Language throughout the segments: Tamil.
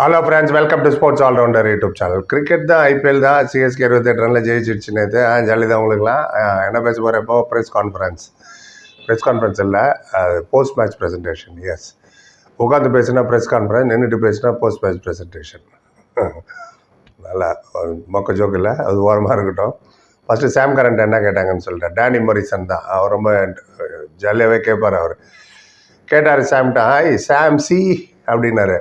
Hello friends welcome to sports allrounder YouTube channel cricket தான் ஐபிஎல் தான் சிஎஸ்கே இருபத்தெட்டு ரனில் ஜெயிச்சிடுச்சு நேற்று ஆ தான் உங்களுக்குலாம் என்ன பேச போகிறப்போ ப்ரெஸ் கான்ஃபரன்ஸ் ப்ரெஸ் கான்ஃபரன்ஸ் இல்லை போஸ்ட் மேட்ச் ப்ரெசன்டேஷன் எஸ் உட்காந்து பேசுனா ப்ரெஸ் கான்ஃபரன்ஸ் நின்றுட்டு பேசுனா போஸ்ட் மேட்ச் ப்ரெசன்டேஷன் நல்லா மொக்க ஜோக் இல்லை அது ஓரமாக இருக்கட்டும். ஃபஸ்ட்டு சாம் கரண்ட் என்ன கேட்டாங்கன்னு சொல்லிட்டேன். டேனி மொரிசன் தான். அவர் ரொம்ப ஜாலியாகவே கேட்பார் அவர். கேட்டார் சாம்கிட்ட ஹாய் சாம் சி அப்படின்னாரு.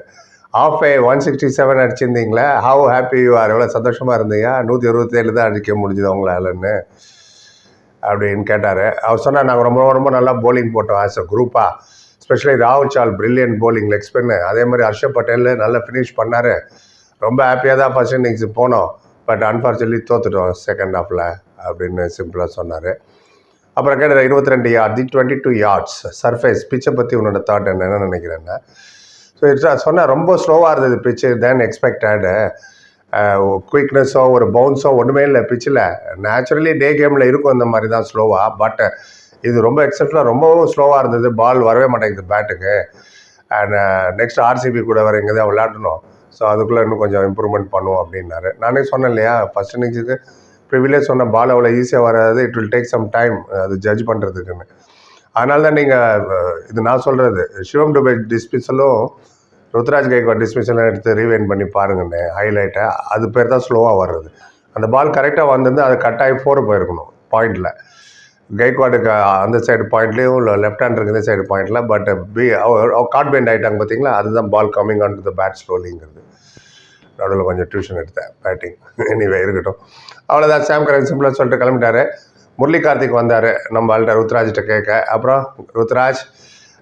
Off a one sixty seven அடிச்சிருந்தீங்களே? How happy you are எவ்வளோ சந்தோஷமாக இருந்தீங்க? நூற்றி அறுபத்தேழு தான் அடிக்க முடிஞ்சுது உங்களாலன்னு அப்படின்னு கேட்டார். அவர் சொன்னார் நாங்கள் ரொம்ப ரொம்ப நல்லா போலிங் போட்டோம் ஆஸ் அ குரூப்பாக ஸ்பெஷலி ராகுல் சால் பிரில்லியன் போலிங் லெக் ஸ்பின்னு அதே மாதிரி ஹர்ஷப் பட்டேல் நல்லா ஃபினிஷ் பண்ணார். ரொம்ப ஹாப்பியாக தான் ஃபஸ்ட் இன்னிங்ஸ் போனோம். பட் அன்ஃபார்ச்சுனேட்லி தோத்துட்டோம் செகண்ட் ஹாஃபில் அப்படின்னு சிம்பிளாக சொன்னார். அப்புறம் கேட்டார் இருபத்தி ரெண்டு yard twenty two yards surface பிச்சை பற்றி உன்னோட தாட் என்னென்னு என்ன நினைக்கிறேன்னா ஸோ இட்ஸ் சொன்னேன் ரொம்ப ஸ்லோவாக இருந்தது பிச்சு தேன் எக்ஸ்பெக்டடு குயிக்னஸோ ஒரு பவுன்ஸோ ஒன்றுமே இல்லை பிச்சில் நேச்சுரலி டே கேமில் இருக்கும் இந்த மாதிரி தான் ஸ்லோவாக பட் இது ரொம்ப எக்ஸப்ஷனாக ரொம்பவும் ஸ்லோவாக இருந்தது. பால் வரவே மாட்டேங்குது பேட்டுக்கு அண்ட் நெக்ஸ்ட் ஆர்சிபி கூட வேறு எங்கே தான் விளையாடணும். ஸோ அதுக்குள்ளே இன்னும் கொஞ்சம் இம்ப்ரூவ்மெண்ட் பண்ணுவோம் அப்படின்னாரு. நானே சொன்னேன் இல்லையா ஃபஸ்ட் இன்னிங்ஸுக்கு ப்ரிவிலே சொன்ன பால் அவ்வளோ ஈஸியாக வராது. It will take some time அது ஜட்ஜ் பண்ணுறதுக்குன்னு அதனால தான் நீங்கள் இது நான் சொல்கிறது சிவம் டுபே டிஸ்மிஸலும் ருத்ராஜ் கைக்வாட் டிஸ்மிஸலும் எடுத்து ரீவைன் பண்ணி பாருங்கண்ணே ஹைலைட்டை அது பேர் தான் ஸ்லோவாக வர்றது. அந்த பால் கரெக்டாக வந்திருந்து அது கட் ஆகி ஃபோர் போயிருக்கணும் பாயிண்டில் கைக்வாடுக்கு அந்த சைடு பாயிண்ட்லேயும் இல்லை லெஃப்ட் ஹேண்டருக்கு இந்த சைடு பாயிண்டில் பட் பி காட் பெண்ட் ஆகிட்டாங்க பார்த்தீங்களா அதுதான் ball coming on to the bat ஸ்லோலிங்கிறது நடுவில் கொஞ்சம் டியூஷன் எடுத்தேன் பேட்டிங் எனிவே இருக்கட்டும். அவ்வளோதான் சாம் கரன் சிம்பிளாக சொல்லிட்டு கிளம்பிட்டாரு. முரளி கார்த்திக் வந்தார். நம்ம ஆள்கிட்ட ருத்ராஜ்கிட்ட கேட்க. அப்புறம் ருத்ராஜ்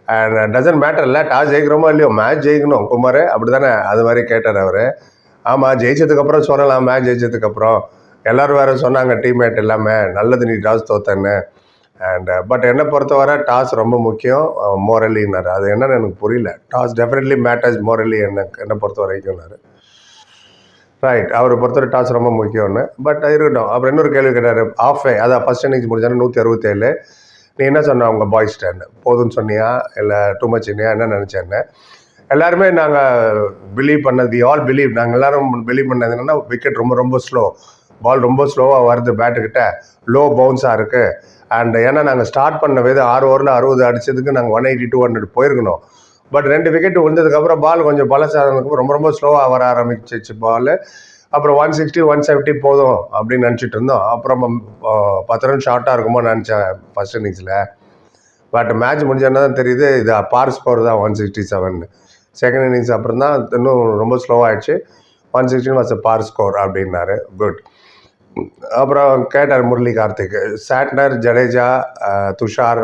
அண்ட் டசன்ட் மேட்டர் இல்லை டாஸ் ஜெயிக்கிறோமோ இல்லையோ மேட்ச் ஜெயிக்கணும் குமார். அப்படி தானே அது மாதிரி கேட்டார் அவர். ஆமாம் ஜெயிச்சதுக்கப்புறம் சொல்லலாம் மேட்ச் ஜெயிச்சதுக்கப்புறம் எல்லோரும் வேறு சொன்னாங்க டீம்மேட் எல்லாமே நல்லது நீ டாஸ் தோத்தன்னு. அண்ட் பட் என்னை பொறுத்தவரை டாஸ் ரொம்ப முக்கியம் மோரலின்னாரு அது என்னன்னு எனக்கு புரியல. டாஸ் டெஃபினெட்லி மேட்டர்ஸ் மோரலி என்ன என்னை பொறுத்த வரைக்கும்னாரு ரைட் அவரை பொறுத்தவரை டாஸ் ரொம்ப முக்கியம்னு. பட் இருக்கட்டும். அப்புறம் இன்னொரு கேள்வி கேட்டார். ஆஃப் அதான் ஃபஸ்ட் இன்னிங்ஸ் முடிஞ்சாலும் நூற்றி அறுபத்தேழு. நீ என்ன சொன்ன? உங்கள் பாய்ஸ்டன்னு போதும்னு சொன்னியா? இல்லை டூ மச் என்ன நினச்சேன்னு. எல்லாருமே நாங்கள் பிலீவ் பண்ணது வி ஆல் பிலீவ் நாங்கள் எல்லாரும் பிலீவ் பண்ணது என்னென்னா விக்கெட் ரொம்ப ரொம்ப ஸ்லோ பால் ரொம்ப ஸ்லோவாக வருது பேட்டுக்கிட்ட லோ பவுன்ஸாக இருக்குது அண்ட் ஏன்னா நாங்கள் ஸ்டார்ட் பண்ண வித ஆறு ஓவரில் அறுபது அடிச்சதுக்கு நாங்கள் ஒன் எயிட்டி டூ ஹண்ட்ரட் போயிருக்கணும். பட் ரெண்டு விக்கெட் விழுந்ததுக்கப்புறம் பால் கொஞ்சம் பலசாதனதுக்கு ரொம்ப ரொம்ப ஸ்லோவாக வர ஆரம்பிச்சிச்சு பால் அப்புறம் ஒன் சிக்ஸ்டி ஒன் செவன்ட்டி போதும் அப்படின்னு நினச்சிட்டு இருந்தோம். அப்புறம் பத்து ரன் ஷார்ட்டாக இருக்குமோ நினச்சேன் ஃபஸ்ட் இன்னிங்ஸில் பட் மேட்ச் முடிஞ்சோன்னா தான் தெரியுது இது பார் ஸ்கோர் தான் one sixty seven second innings அப்புறம் தான் இன்னும் ரொம்ப ஸ்லோவாகிடுச்சு one sixteen was par score அப்படின்னாரு. குட் அப்புறம் கேட்டார் முரளி கார்த்திக் சாட்னர் ஜடேஜா துஷார்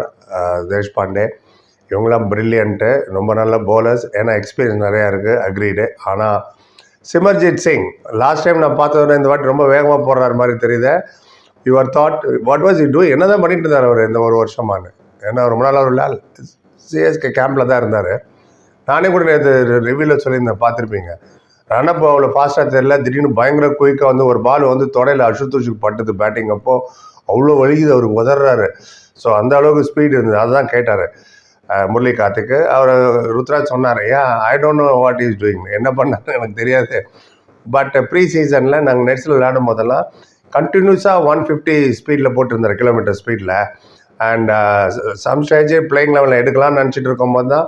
தேஷ்பாண்டே. இவங்களாம் பிரில்லியண்ட்டு ரொம்ப நல்ல போலர்ஸ் ஏன்னா எக்ஸ்பீரியன்ஸ் நிறையா இருக்குது அக்ரீடு ஆனால் சிமர்ஜித் சிங் லாஸ்ட் டைம் நான் பார்த்ததுல இந்த வாட்டி ரொம்ப வேகமாக போடுறாரு மாதிரி தெரியுது. Your thought what was you do என்ன தான் பண்ணிட்டு இருந்தார் அவர் இந்த ஒரு வருஷமானு ஏன்னா ரொம்ப நாள் அவர் லால் சிஎஸ்கே கேம்பில் தான் இருந்தார். நானே கூட நேற்று ரிவ்யூவில் சொல்லியிருந்தேன் பார்த்துருப்பீங்க. ரனப் அவ்வளோ ஃபாஸ்ட்டாக தெரியல. திடீர்னு பயங்கர குயிக்காக வந்து ஒரு பால் வந்து தொடையில் அசுத்தூச்சுக்கு பட்டுது பேட்டிங் அப்போ அவ்வளோ வலிக்குது அவர் உதறாரு ஸோ அந்த அளவுக்கு ஸ்பீடு இருந்தது. அதுதான் கேட்டார். முரளி அவர் ருத்ராஜ் சொன்னார் ஏன் I don't know what is doing என்ன பண்ணாருன்னு எனக்கு தெரியாது. பட் ப்ரீ சீசனில் நாங்கள் நெட்ஸில் விளையாடும் போதெல்லாம் கண்டினியூஸாக ஒன் ஃபிஃப்டி ஸ்பீடில் போட்டிருந்தார் கிலோமீட்டர் ஸ்பீடில் அண்ட் சம் ஸ்டேஜ் பிளேயிங் லெவலில் எடுக்கலாம்னு நினச்சிட்டு இருக்கும்போது தான்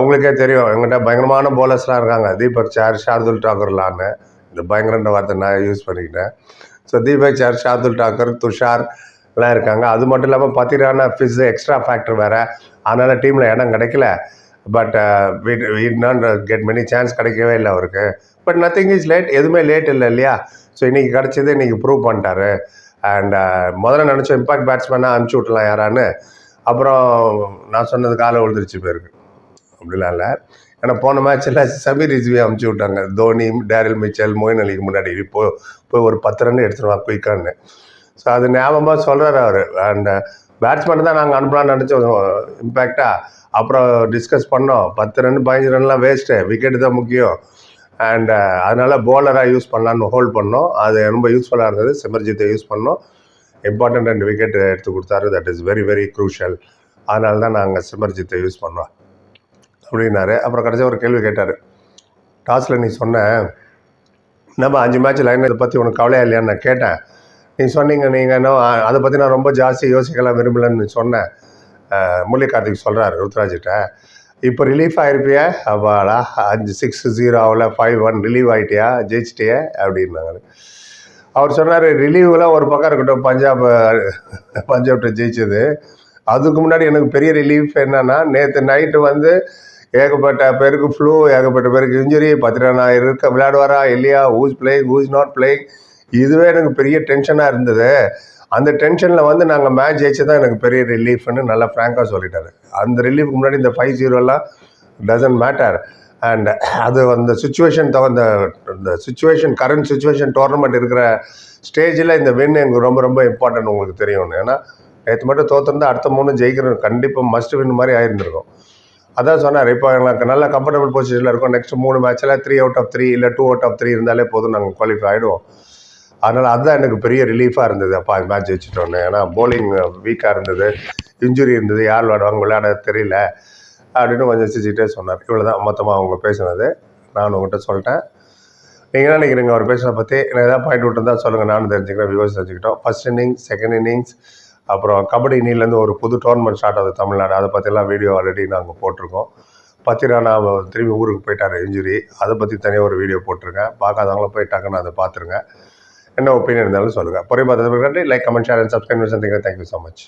உங்களுக்கே தெரியும். எங்கிட்ட பயங்கரமான போலர்ஸ்லாம் இருக்காங்க. தீபக் சார் ஷார்துல் டாக்கர்லான்னு இந்த பயங்கரன்ற வார்த்தை நான் யூஸ் பண்ணிக்கிட்டேன். ஸோ தீபக் சார் ஷார்துல் டாக்கர் துஷார் எல்லாம் இருக்காங்க. அது மட்டும் இல்லாமல் பத்திரான ஃபிஸ் எக்ஸ்ட்ரா ஃபேக்டர் வேறு. அதனால் டீமில் இடம் கிடைக்கல. பட் நான் கெட் மெனி சான்ஸ் கிடைக்கவே இல்லை அவருக்கு. பட் நத்திங் இஸ் லேட் எதுவுமே லேட் இல்லை இல்லையா? ஸோ இன்றைக்கி கிடச்சது இன்றைக்கி ப்ரூவ் பண்ணிட்டாரு. அண்ட் uh, முதல்ல நினச்சோம் இம்பாக்ட் பேட்ஸ்மேனாக அனுப்பிச்சி விட்டலாம் யாரான்னு. அப்புறம் நான் சொன்னது காலை விழுந்துருச்சு போயிருக்கு. அப்படிலாம் இல்லை. ஏன்னா போன மேட்ச்சில் சமீர் ரிஜ்வி அமுச்சு விட்டாங்க. தோனி டேரில் மிச்சல் மோயின் அலிக்கு முன்னாடி. போய் போய் ஒரு பத்து ரன் எடுத்துருவான் குயிக்கான்னு ஸோ அது ஞாபகமாக சொல்கிறார் அவர். அண்ட் பேட்ஸ்மேன் தான் நாங்கள் அனுப்பலாம்னு நினச்சோம். இம்பேக்டாக அப்புறம் டிஸ்கஸ் பண்ணோம். பத்து ரன் பதினஞ்சு ரன்லாம் வேஸ்ட்டு விக்கெட்டு தான் முக்கியம். அண்ட் அதனால் போலராக யூஸ் பண்ணலான்னு ஹோல்ட் பண்ணோம். அது ரொம்ப யூஸ்ஃபுல்லாக இருந்தது. சிமர்ஜித்தை யூஸ் பண்ணோம். இம்பார்ட்டன்ட் ரெண்டு விக்கெட் எடுத்து கொடுத்தாரு. That is very very crucial அதனால தான் நாங்கள் சிமர்ஜித்தை யூஸ் பண்ணோம். அப்படின்னாரு. அப்புறம் கடைசியாக ஒரு கேள்வி கேட்டார். டாஸில் நீ சொன்ன நம்ம அஞ்சு மேட்ச் லைன் இதை பற்றி உனக்கு கவலையா இல்லையான்னு நான் கேட்டேன். நீ சொன்னீங்க நீங்கள் இன்னும் அதை பற்றி நான் ரொம்ப ஜாஸ்தி யோசிக்கலாம் விரும்பலன்னு சொன்னேன். அஹ், முரளி கார்த்திக் சொல்கிறார் ருத்ராஜிட்ட. இப்போ ரிலீஃப் ஆயிருப்பியா? அப்பாடா அஞ்சு சிக்ஸ் ஜீரோ ஆகல ஃபைவ் ஒன் ரிலீவ் ஆகிட்டியா ஜெயிச்சிட்டியா? அப்படின்னாங்க. அவர் சொன்னார் ரிலீவ்லாம் ஒரு பக்கம் இருக்கட்டும் பஞ்சாப் பஞ்சாப்கிட்ட ஜெயிச்சது. அதுக்கு முன்னாடி எனக்கு பெரிய ரிலீஃப் என்னன்னா நேற்று நைட்டு வந்து ஏகப்பட்ட பேருக்கு ஃப்ளூ ஏகப்பட்ட பேருக்கு இன்ஜுரி பத்திரனா இருக்க விளையாடுவாரா? இல்லையா? Who's playing who's not playing இதுவே எனக்கு பெரிய டென்ஷனாக இருந்தது. அந்த டென்ஷனில் வந்து நாங்கள் மேட்ச் ஜெயிச்சு தான் எனக்கு பெரிய ரிலீஃப்னு நல்லா ஃப்ராங்காக சொல்லிட்டாரு. அந்த ரிலீஃப்க்கு முன்னாடி இந்த ஃபைவ் ஜீரோலாம் டசன்ட் மேட்டர் அண்ட் அது அந்த சுச்சுவேஷன் தகுந்த இந்த சுச்சுவேஷன் கரண்ட் சுச்சுவேஷன் டோர்னமெண்ட் இருக்கிற ஸ்டேஜில் இந்த வின் எங்களுக்கு ரொம்ப ரொம்ப இம்பார்ட்டன்ட் உங்களுக்கு தெரியும்னு. ஏன்னா நேற்று மட்டும் தோற்றுருந்தா அடுத்த மூணு ஜெயிக்கிறோம் கண்டிப்பாக மஸ்ட் வின் மாதிரி ஆயிருந்திருக்கும். அதான் சொன்னார் இப்போ எங்களுக்கு நல்ல கம்ஃபர்டபுள் பொசிஷனில் இருக்கும். நெக்ஸ்ட் மூணு மேட்ச்சில் த்ரீ அவுட் ஆஃப் த்ரீ இல்லை டூ அவுட் ஆஃப் த்ரீ இருந்தாலே போதும். நாங்கள் குவாலிஃபை ஆகிடுவோம் அதனால் அதுதான் எனக்கு பெரிய ரிலீஃபாக இருந்தது. அப்பா மேட்ச் வச்சுட்டோன்னே. ஏன்னா போலிங் வீக்காக இருந்தது. இன்ஜுரி இருந்தது. யார் விளையாடுவாங்க விளையாட தெரியல. அப்படின்னு கொஞ்சம் சிரிச்சுட்டே சொன்னார். இவ்வளோ தான் மொத்தமாக அவங்க பேசினது. நான் உங்கள்கிட்ட சொல்லிட்டேன். நீங்கள் என்ன நினைக்கிறீங்க? அவர் பேசுகிறத பற்றி நான் ஏதாவது பாயிண்ட் விட்டுருந்தா சொல்லுங்கள் நானும் தெரிஞ்சுக்கிறேன் வியூவர்ஸ் தெரிஞ்சுக்கிட்டோம். ஃபர்ஸ்ட் இன்னிங்ஸ் செகண்ட் இன்னிங்ஸ் அப்புறம் கபடி இன்னிலேருந்து ஒரு புது டோர்னமெண்ட் ஸ்டார்ட் ஆகுது தமிழ்நாடு. அதை பற்றிலாம் வீடியோ ஆல்ரெடி நாங்கள் போட்டிருக்கோம். பத்திரானா திரும்பி ஊருக்கு போயிட்டார் இன்ஜுரி அதை பற்றி தனியாக ஒரு வீடியோ போட்டிருக்கேன். பார்க்காதவங்களும் போய் டக்குன்னு அதை பார்த்துருங்க. என்ன ஒப்பீனியன் இருந்தாலும் சொல்லுங்கள் பொறை பார்த்ததுக்கு like comment share and subscribe சந்திங்க thank you so much